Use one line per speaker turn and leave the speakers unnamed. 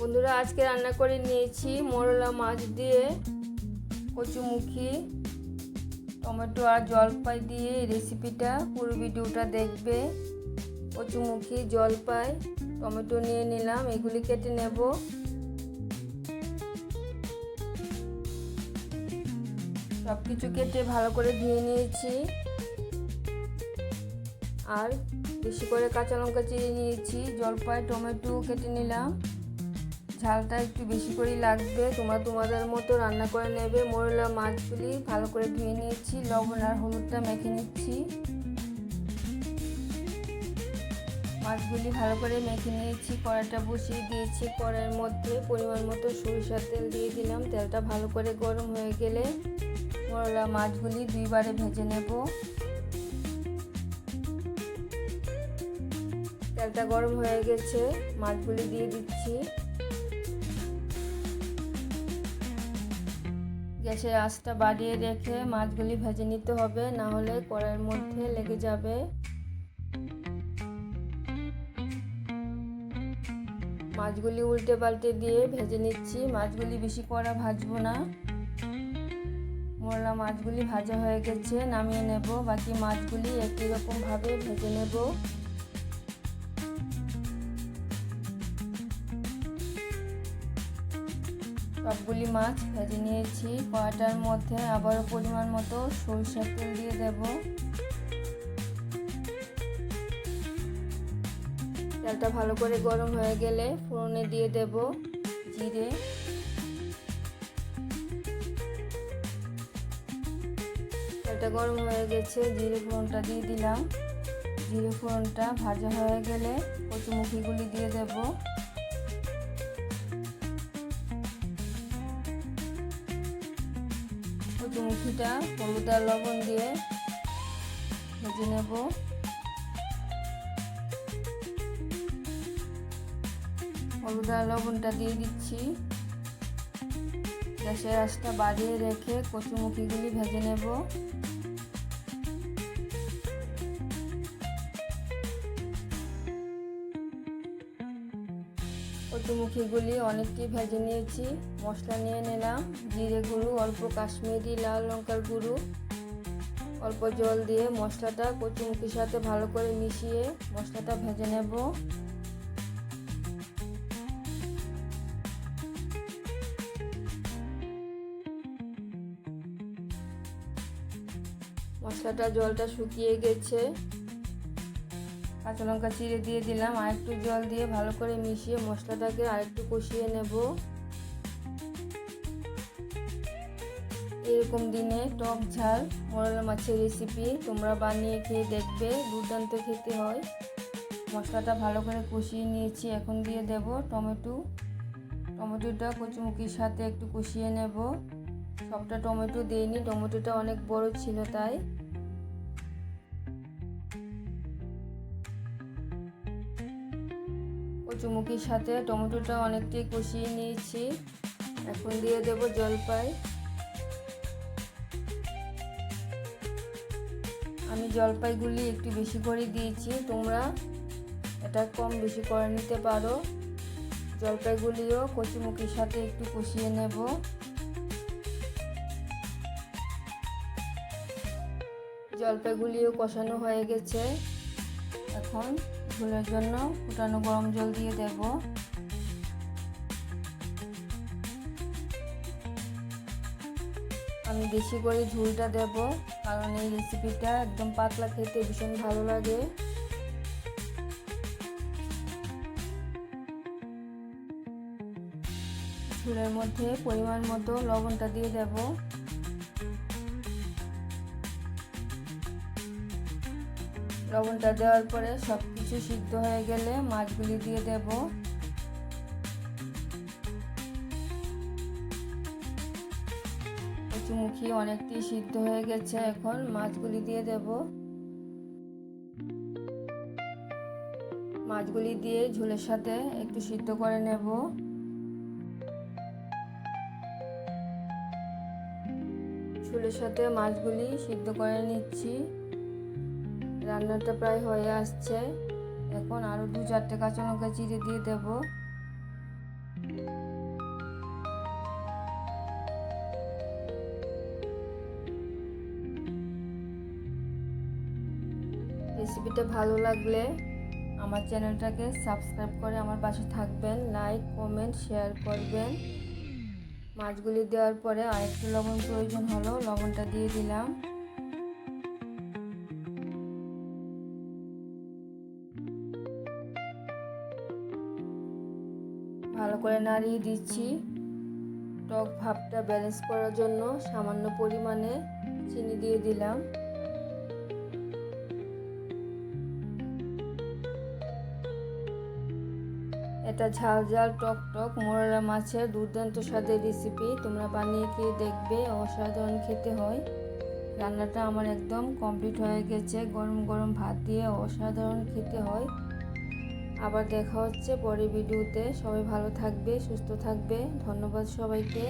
বন্ধুরা, আজকে রান্না করে নিয়েছি মোরলা মাছ দিয়ে, কচুমুখি, টমেটো আর জলপাই দিয়ে রেসিপিটা পুরো ভিডিওটা দেখবে। কচুমুখি, জলপাই, টমেটো নিয়ে নিলাম, এগুলি কেটে নেব। সব কিছু কেটে ভালো করে ধুয়ে নিয়েছি। আর বেশি করে কাঁচা লঙ্কা চিড়ে নিয়েছি, জলপাই, টমেটো কেটে নিলাম। ঝালটা একটু বেশি করেই লাগবে। তোমরা তোমাদের মতো রান্না করে নেবে। মোরলা মাছগুলি ভালো করে ধুয়ে নিয়েছি। লবণ আর হলুদটা মেখে নিচ্ছি। মাছগুলি ভালো করে মেখে নিয়েছি। কড়াইটা বসিয়ে দিয়েছি। কড়ার মধ্যে পরিমাণ মতো সরিষার তেল দিয়ে দিলাম। তেলটা ভালো করে গরম হয়ে গেলে মোরলা মাছগুলি দুইবারে ভেজে নেব। তেলটা গরম হয়ে গেছে। মাছগুলি দিয়ে দিচ্ছি। গ্যাসের আঁচটা বাড়িয়ে রেখে মাছগুলি ভেজে নিতে হবে, না হলে কড়াইয়ের মধ্যে লেগে যাবে। মাছগুলি উল্টে পাল্টে দিয়ে ভেজে নিচ্ছি। মাছগুলি বেশি কড়া ভাজবো না। মোরলা মাছগুলি ভাজা হয়ে গেছে, নামিয়ে নেব। বাকি মাছগুলি একই রকমভাবে ভেজে নেব। সবগুলি মাছ ভেজে নিয়েছি। কড়াটার মধ্যে আবারও পরিমাণ মতো সরষের তেল দিয়ে দেব। তেলটা ভালো করে গরম হয়ে গেলে ফোড়নে দিয়ে দেব জিরে। তেলটা গরম হয়ে গেছে, জিরে ফোড়নটা দিয়ে দিলাম। জিরে ফোড়নটা ভাজা হয়ে গেলে কচুমুখিগুলি দিয়ে দেবো। সূর্যমুখীটা হলুদ আর লবণ দিয়ে ভেজে নেব। হলুদ আর লবণটা দিয়ে দিচ্ছি। গ্যাসের আঁচটা বাড়িয়ে রেখে কচুমুখিগুলি ভেজে নেব। কচুমুখিগুলি অনেকটি ভেজে নিয়েছি। মশলা নিয়ে নিলাম। জিরে গুঁড়ো, অল্প কাশ্মীরি লাল লঙ্কার গুঁড়ো। অল্প জল দিয়ে মশলাটা কচুমুখির সাথে ভালো করে মিশিয়ে মশলাটা ভেজে নেব। মশলাটা জলটা শুকিয়ে গেছে। কাঁচা লঙ্কা চিড়ে দিয়ে দিলাম আর একটু জল দিয়ে ভালো করে মিশিয়ে মশলাটাকে আরেকটু কষিয়ে নেব। এরকম দিনে টক ঝাল মোরলা মাছের রেসিপি তোমরা বানিয়ে খেয়ে দেখবে, দুর্দান্ত খেতে হয়। মশলাটা ভালো করে কষিয়ে নিয়েছি, এখন দিয়ে দেব টমেটো। টমেটোটা কচুমুখির সাথে একটু কষিয়ে নেব। সবটা টমেটো দিইনি, টমেটোটা অনেক বড় ছিল তাই। কচুমুখির সাথে। টমেটোটা অনেকটাই কষিয়ে নিয়েছি। এখন দিয়ে দেব জলপাই। আমি জলপাইগুলি একটু বেশি করে দিয়েছি। তোমরা এটা কম বেশি করে নিতে পারো। জলপাইগুলিও কচুমুখির সাথে একটু কষিয়ে নেব। জলপাইগুলিও কষানো হয়ে গেছে। এখন ঝোলের জন্য ফুটানো গরম জল দিয়ে দেব। আমি বেশি করে ঝোলটা দেব, কারণ এই রেসিপিটা একদম পাতলা খেতে ভীষণ ভালো লাগে। ঝোলের মধ্যে পরিমাণ মতো লবণটা দিয়ে দেব। লবণটা দেওয়ার পরে সব কিছু সিদ্ধ হয়ে গেলে মাছগুলি দিয়ে দেব। কচুমুখি অনেকটি সিদ্ধ হয়ে গেছে, এখন মাছগুলি দিয়ে দেব। মাছগুলি দিয়ে ঝোলের সাথে একটু সিদ্ধ করে নেব। ঝোলের সাথে মাছগুলি সিদ্ধ করে নিচ্ছি। রান্নাটা প্রায় হয়ে আসছে। এখন আরও দু চারটে কাঁচা লঙ্কা চিড়ে দিয়ে দেব। রেসিপিটা ভালো লাগলে আমার চ্যানেলটাকে সাবস্ক্রাইব করে আমার পাশে থাকবেন, লাইক, কমেন্ট, শেয়ার করবেন। মাছগুলি দেওয়ার পরে আরেকটু লবণ প্রয়োজন হলো, লবণটা দিয়ে দিলাম। করে নাড়িয়ে দিচ্ছি। টক ভাবটা ব্যালেন্স করার জন্য সামান্য পরিমাণে চিনি দিয়ে দিলাম। এটা ঝাল ঝাল টক টক মোরলা মাছের দুর্দান্ত স্বাদের রেসিপি তোমরা বানিয়ে খেয়ে দেখবে, অসাধারণ খেতে হয়। রান্নাটা আমার একদম কমপ্লিট হয়ে গেছে। গরম গরম ভাত দিয়ে অসাধারণ খেতে হয়। আবার দেখা হচ্ছে পরের ভিডিওতে। সবাই ভালো থাকবে সুস্থ থাকবে। ধন্যবাদ সবাইকে।